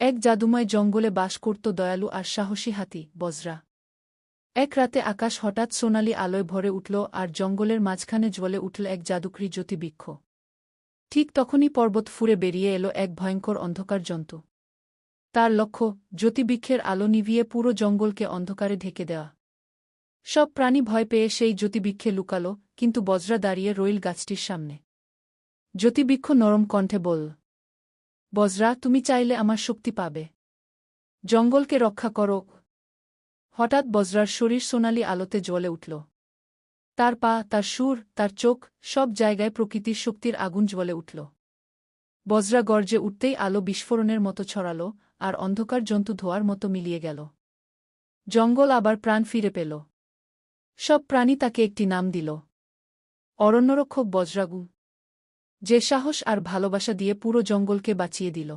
এক জাদুময় জঙ্গলে বাস করত দয়ালু আর সাহসী হাতি, বজরা। এক রাতে আকাশ হঠাৎ সোনালি আলোয় ভরে উঠল আর জঙ্গলের মাঝখানে জ্বলে উঠল এক জাদুকরি জ্যোতিবৃক্ষ। ঠিক তখনই পর্বত ফুরে বেরিয়ে এলো এক ভয়ঙ্কর অন্ধকার জন্তু। তার লক্ষ্য, জ্যোতিবৃক্ষের আলো নিভিয়ে পুরো জঙ্গলকে অন্ধকারে ঢেকে দেওয়া। সব প্রাণী ভয় পেয়ে সেই জ্যোতিবৃক্ষে লুকাল, কিন্তু বজরা দাঁড়িয়ে রইল গাছটির সামনে। জ্যোতিবৃক্ষ নরম কণ্ঠে বলল বজরা, তুমি চাইলে আমার শক্তি পাবে। জঙ্গলকে রক্ষা করো। হঠাৎ বজরার শরীর সোনালি আলোতে জ্বলে উঠল। তার পা, তার সুর, তার চোখ, সব জায়গায় প্রকৃতির শক্তির আগুন জ্বলে উঠল। বজরা গর্জে উঠতেই আলো বিস্ফোরণের মতো ছড়াল আর অন্ধকার জন্তু ধোয়ার মতো মিলিয়ে গেল। জঙ্গল আবার প্রাণ ফিরে পেল। সব প্রাণী তাকে একটি নাম দিল। অরণ্যরক্ষক বজরাগু। যে সাহস আর ভালোবাসা দিয়ে পুরো জঙ্গলকে বাঁচিয়ে দিল।